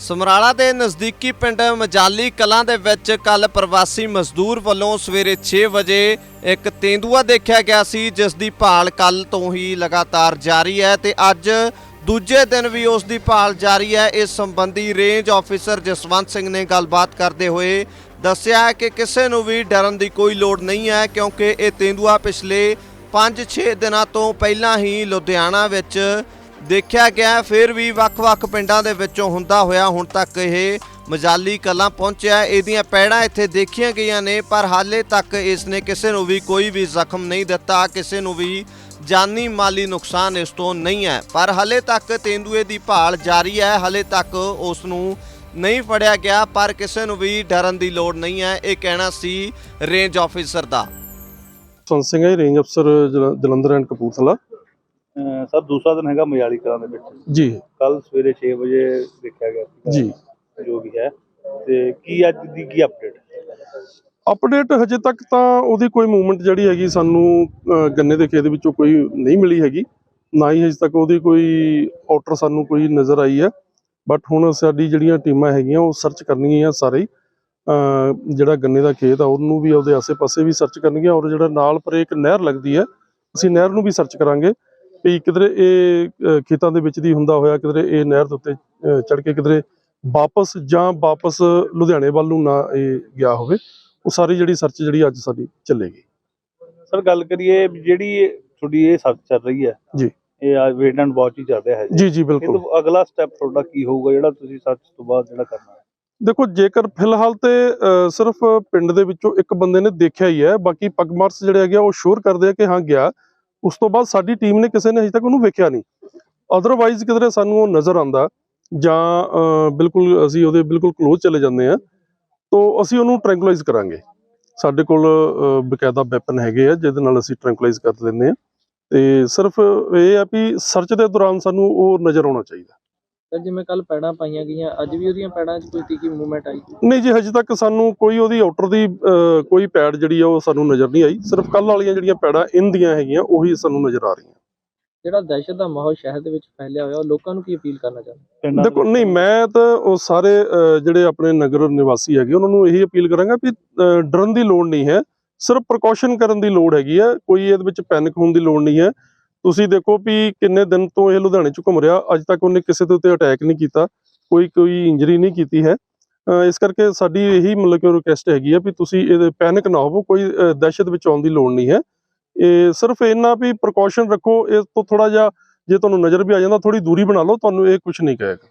ਸਮਰਾਲਾ ਦੇ ਨਜ਼ਦੀਕੀ ਪਿੰਡ ਮਜਾਲੀ ਕਲਾਂ ਦੇ ਵਿੱਚ ਕੱਲ ਪ੍ਰਵਾਸੀ ਮਜ਼ਦੂਰ ਵੱਲੋਂ ਸਵੇਰੇ 6 ਵਜੇ ਇੱਕ ਤੇਂਦੂਆ ਦੇਖਿਆ ਗਿਆ ਸੀ, ਜਿਸ ਦੀ ਭਾਲ ਕੱਲ ਤੋਂ ਹੀ ਲਗਾਤਾਰ ਜਾਰੀ ਹੈ ਤੇ ਅੱਜ ਦੂਜੇ ਦਿਨ ਵੀ ਉਸ ਦੀ ਭਾਲ ਜਾਰੀ ਹੈ। ਇਸ ਸੰਬੰਧੀ ਰੇਂਜ ਆਫੀਸਰ ਜਸਵੰਤ ਸਿੰਘ ਨੇ ਗੱਲਬਾਤ ਕਰਦੇ ਹੋਏ ਦੱਸਿਆ ਹੈ ਕਿ ਕਿਸੇ ਨੂੰ ਵੀ ਡਰਨ ਦੀ ਕੋਈ ਲੋੜ ਨਹੀਂ ਹੈ, ਕਿਉਂਕਿ ਇਹ ਤੇਂਦੂਆ ਪਿਛਲੇ 5-6 ਦਿਨਾਂ ਤੋਂ ਪਹਿਲਾਂ ਹੀ ਲੁਧਿਆਣਾ ਵਿੱਚ ਦੇਖਿਆ ਗਿਆ ਫਿਰ ਵੀ ਵੱਖ-ਵੱਖ ਪਿੰਡਾਂ ਦੇ ਵਿੱਚੋਂ ਹੁੰਦਾ ਹੋਇਆ ਹੁਣ ਤੱਕ ਇਹ ਮਜਾਲੀ ਕਲਾਂ ਪਹੁੰਚਿਆ ਇਹਦੀਆਂ ਪੈੜਾਂ ਇੱਥੇ ਦੇਖੀਆਂ ਗਈਆਂ ਨੇ, ਪਰ ਹਾਲੇ ਤੱਕ ਇਸ ਨੇ ਕਿਸੇ ਨੂੰ ਵੀ ਕੋਈ ਵੀ ਜ਼ਖਮ ਨਹੀਂ ਦਿੱਤਾ, ਕਿਸੇ ਨੂੰ ਵੀ ਜਾਨੀ ਮਾਲੀ ਨੁਕਸਾਨ ਇਸ ਤੋਂ ਨਹੀਂ ਹੈ। ਪਰ ਹਾਲੇ ਤੱਕ ਤੇਂਦੂਏ ਦੀ ਭਾਲ ਜਾਰੀ ਹੈ, ਹਾਲੇ ਤੱਕ ਉਸ ਨੂੰ ਨਹੀਂ ਫੜਿਆ ਗਿਆ, ਪਰ ਕਿਸੇ ਨੂੰ ਵੀ ਡਰਨ ਦੀ ਲੋੜ ਨਹੀਂ ਹੈ, ਇਹ ਕਹਿਣਾ ਸੀ ਰੇਂਜ ਆਫੀਸਰ ਦਾ। ਸੰਤ ਸਿੰਘ ਰੇਂਜ ਅਫਸਰ ਜਲੰਧਰ ਐਂਡ ਕਪੂਰਥਲਾ। ਸਰ ਦੂਸਰਾ ਦਿਨ ਹੈਗਾ ਮਜਾਲੀ ਕਲਾਂ ਦੇ ਵਿੱਚ। ਜੀ। ਕੱਲ ਸਵੇਰੇ 6 ਵਜੇ ਦੇਖਿਆ ਗਿਆ ਸੀਗਾ ਜੀ। ਜੋ ਵੀ ਹੈ। ਤੇ ਕੀ ਅੱਜ ਦੀ ਕੀ ਅਪਡੇਟ ਅਪਡੇਟ ਹਜੇ ਤੱਕ ਤਾਂ ਉਹਦੀ ਕੋਈ ਮੂਵਮੈਂਟ ਜਿਹੜੀ ਹੈਗੀ ਸਾਨੂੰ ਗੰਨੇ ਦੇ ਖੇਤ ਵਿੱਚੋਂ ਕੋਈ ਨਹੀਂ ਮਿਲੀ ਹੈਗੀ। ਨਾ ਹੀ ਹਜੇ ਤੱਕ ਉਹਦੀ ਕੋਈ ਆਊਟਰ ਸਾਨੂੰ ਕੋਈ ਨਜ਼ਰ ਆਈ ਹੈ। ਬਟ ਹੁਣ ਸਾਡੀ ਜਿਹੜੀਆਂ ਟੀਮਾਂ ਹੈਗੀਆਂ ਉਹ ਸਰਚ ਕਰਨਗੀਆਂ ਸਾਰੇ। ਜਿਹੜਾ ਗੰਨੇ ਦਾ ਖੇਤ ਆ ਉਹਨੂੰ ਵੀ ਉਹਦੇ ਆਸੇ-ਪਾਸੇ ਵੀ ਸਰਚ ਕਰਨਗੀਆਂ ਔਰ ਜਿਹੜਾ ਨਾਲ ਪਰ ਇੱਕ ਨਹਿਰ ਲੱਗਦੀ ਹੈ ਅਸੀਂ ਨਹਿਰ ਨੂੰ ਵੀ ਸਰਚ ਕਰਾਂਗੇ। ਵੀ ਕਿਧਰੇ ਇਹ ਖੇਤਾਂ ਦੇ ਵਿੱਚ ਦੀ ਹੁੰਦਾ ਹੋਇਆ ਕਿਧਰੇ ਇਹ ਨਹਿਰ ਦੇ ਉੱਤੇ ਚੜ ਕੇ ਕਿਧਰੇ ਵਾਪਸ ਜਾਂ ਵਾਪਸ ਲੁਧਿਆਣੇ ਵੱਲ ਨੂੰ ਨਾ ਇਹ ਗਿਆ ਹੋਵੇ ਉਹ ਸਾਰੀ ਜਿਹੜੀ ਸਰਚ ਜਿਹੜੀ ਅੱਜ ਸਾਡੀ ਚੱਲੇਗੀ। ਸਰ ਗੱਲ ਕਰੀਏ ਜਿਹੜੀ ਤੁਹਾਡੀ ਇਹ ਸਰਚ ਚੱਲ ਰਹੀ ਹੈ ਜੀ। ਇਹ ਆ ਵੇਟ ਐਂਡ ਵਾਚ ਹੀ ਚੱਲ ਰਿਹਾ ਹੈ। ਜੀ ਜੀ ਇਹ ਬਿਲਕੁਲ। ਤੋਂ ਅਗਲਾ ਸਟੈਪ ਤੁਹਾਡਾ ਕੀ ਹੋਊਗਾ ਜਿਹੜਾ ਤੁਸੀਂ ਸਰਚ ਤੋਂ ਬਾਅਦ ਜਿਹੜਾ ਕਰਨਾ ਹੈ? ਦੇਖੋ ਜੇਕਰ ਫਿਲਹਾਲ ਤੇ ਸਿਰਫ ਪਿੰਡ ਦੇ ਵਿੱਚੋਂ ਇੱਕ ਬੰਦੇ ਨੇ ਦੇਖਿਆ ਹੀ ਹੈ ਬਾਕੀ ਪਗਮਾਰਸ ਜਿਹੜੇ ਹੈਗੇ ਉਹ ਸ਼ੋਰ ਕਰਦੇ ਆ ਕਿ ਹਾਂ ਗਿਆ। ਉਸ ਤੋਂ ਬਾਅਦ ਸਾਡੀ ਟੀਮ ਨੇ ਕਿਸੇ ਨੇ ਅਜੇ ਤੱਕ ਉਹਨੂੰ ਵੇਖਿਆ ਨਹੀਂ। ਅਦਰਵਾਈਜ਼ ਕਿਧਰੇ ਸਾਨੂੰ ਉਹ ਨਜ਼ਰ ਆਂਦਾ ਜਾਂ ਬਿਲਕੁਲ ਅਸੀਂ ਉਹਦੇ ਬਿਲਕੁਲ ক্লোਜ਼ ਚਲੇ ਜਾਂਦੇ ਆ ਤੋਂ ਅਸੀਂ ਉਹਨੂੰ ਟ੍ਰੈਂਕੁਲਾਈਜ਼ ਕਰਾਂਗੇ। ਸਾਡੇ ਕੋਲ ਬਕਾਇਦਾ ਵੈਪਨ ਹੈਗੇ ਆ, ਜਿਹਦੇ ਨਾਲ ਅਸੀਂ ਟ੍ਰੈਂਕੁਲਾਈਜ਼ ਕਰ ਦਿੰਦੇ ਆ ਤੇ ਸਿਰਫ ਇਹ ਆ ਵੀ ਸਰਚ ਦੇ ਦੌਰਾਨ ਸਾਨੂੰ ਉਹ ਨਜ਼ਰ ਆਉਣਾ ਚਾਹੀਦਾ। ਸਰ ਜਿਵੇਂ ਕੱਲ ਪੈੜਾਂ ਪਾਈਆਂ ਗਈਆਂ ਅੱਜ ਵੀ ਉਹਦੀਆਂ ਪੈੜਾਂ 'ਚ ਕੋਈ ਤਿੱਖੀ ਮੂਵਮੈਂਟ ਆਈ? ਨਹੀਂ ਜੀ ਹਜੇ ਤੱਕ ਸਾਨੂੰ ਕੋਈ ਉਹਦੀ ਆਊਟਰ ਦੀ ਅਹ, ਕੋਈ ਪੈੜ ਜਿਹੜੀ ਆ ਉਹ ਸਾਨੂੰ ਨਜ਼ਰ ਨਹੀਂ ਆਈ। ਸਿਰਫ ਕੱਲ ਵਾਲੀਆਂ ਜਿਹੜੀਆਂ ਪੈੜਾਂ ਇਨ ਦੀਆਂ ਹੈਗੀਆਂ ਉਹੀ ਸਾਨੂੰ ਨਜ਼ਰ ਆ ਰਹੀਆਂ। ਜਿਹੜਾ ਦਹਿਸ਼ਤ ਦਾ ਮਾਹੌਲ ਸ਼ਹਿਰ ਦੇ ਵਿੱਚ ਫੈਲਿਆ ਹੋਇਆ ਉਹ ਲੋਕਾਂ ਨੂੰ ਕੀ ਅਪੀਲ ਕਰਨਾ ਚਾਹੁੰਦੇ? ਦੇਖੋ ਨਹੀਂ ਮੈਂ ਤਾਂ ਉਹ ਸਾਰੇ ਅਹ, ਜਿਹੜੇ ਆਪਣੇ ਨਗਰ ਨਿਵਾਸੀ ਹੈਗੇ ਉਹਨਾਂ ਨੂੰ ਇਹੀ ਅਪੀਲ ਕਰਾਂਗਾ ਵੀ ਅਹ, ਡਰਨ ਦੀ ਲੋੜ ਨਹੀਂ ਹੈ। ਸਿਰਫ ਪ੍ਰੀਕਾਸ਼ਨ ਕਰਨ ਦੀ ਲੋੜ ਹੈਗੀ ਹੈ ਕੋਈ ਇਹਦੇ ਵਿੱਚ ਪੈਨਿਕ ਹੋਣ ਦੀ ਲੋੜ ਨਹੀਂ ਹੈ। ਤੁਸੀਂ ਦੇਖੋ ਵੀ ਕਿੰਨੇ ਦਿਨ ਤੋਂ ਇਹ ਲੁਧਿਆਣੇ ਚ ਘੁੰਮ ਰਿਹਾ, ਅੱਜ ਤੱਕ ਉਹਨੇ ਕਿਸੇ ਦੇ ਉੱਤੇ ਅਟੈਕ ਨਹੀਂ ਕੀਤਾ, ਕੋਈ ਕੋਈ ਇੰਜਰੀ ਨਹੀਂ ਕੀਤੀ ਹੈ। ਇਸ ਕਰਕੇ ਸਾਡੀ ਇਹੀ ਮਤਲਬ ਕਿ ਰਿਕੁਐਸਟ ਹੈਗੀ ਆ ਵੀ ਤੁਸੀਂ ਇਹਦੇ ਪੈਨਿਕ ਨਾ ਹੋਵੋ, ਕੋਈ ਦਹਿਸ਼ਤ ਵਿੱਚ ਆਉਣ ਦੀ ਲੋੜ ਨਹੀਂ ਹੈ। ਇਹ ਸਿਰਫ ਇੰਨਾ ਵੀ ਪ੍ਰੀਕਾਸ਼ਨ ਰੱਖੋ, ਇਸ ਤੋਂ ਥੋੜਾ ਜਿਹਾ ਜੇ ਤੁਹਾਨੂੰ ਨਜ਼ਰ ਵੀ ਆ ਜਾਂਦਾ ਥੋੜੀ ਦੂਰੀ ਬਣਾ ਲਓ, ਤੁਹਾਨੂੰ ਇਹ ਕੁਝ ਨਹੀਂ ਕਹੇਗਾ।